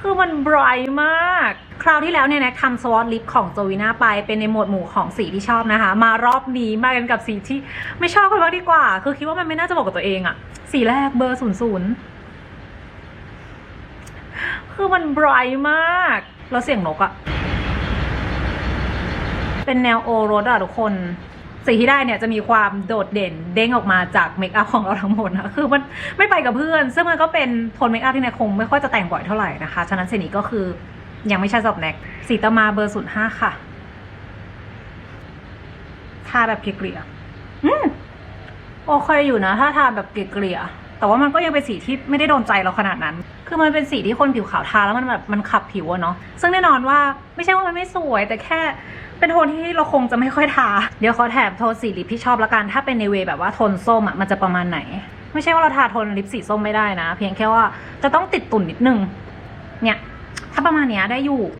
คือมันไบรท์มาก คราวที่แล้วเนี่ยนะทำสวอตลิปของโจวิน่าไปเป็นในหมวดหมู่ของสีที่ชอบนะคะ มารอบนี้มากันกับสีที่ไม่ชอบกันบ้างดีกว่า คือคิดว่ามันไม่น่าจะบอกกับตัวเองอะสีแรกเบอร์ศูนย์ศูนย์คือมันไบรท์มาก แล้วเสียงนกอะเป็นแนวโอรสอะทุกคน สีที่ได้เนี่ยจะมีความโดดเด่นเด้งออกมาจากเมคอัพของเราทั้งหมดนะคือมันไม่ไปกับเพื่อน ซึ่งมันก็เป็นโทนเมคอัพที่เนี่ยคงไม่ค่อยจะแต่งบ่อยเท่าไหร่นะคะ ฉะนั้นสีนี้ก็คือยังไม่ใช่สำหรับแน็กสีต่อมาเบอร์ศูนย์ห้าค่ะทาแบบเกลี่ยอืมโอเคอยู่นะ ถ้าทาแบบเกลี่ยแต่ว่ามันก็ยังเป็นสีที่ไม่ได้โดนใจเราขนาดนั้น คือมันเป็นสีที่คนผิวขาวทาแล้วมันแบบมันขับผิวอะเนาะซึ่งแน่นอนว่าไม่ใช่ว่ามันไม่สวย แต่แค่เป็นโทนที่เราคงจะไม่ค่อยทา เดี๋ยวขอแถบโทนสีลิปที่ชอบละกัน ถ้าเป็นในเวแบบว่าโทนส้มอะมันจะประมาณไหน ไม่ใช่ว่าเราทาโทนลิปสีส้มไม่ได้นะ เพียงแค่ว่าจะต้องติดตุ่นนิดนึง เนี่ย ถ้าประมาณเนี้ยได้อยู่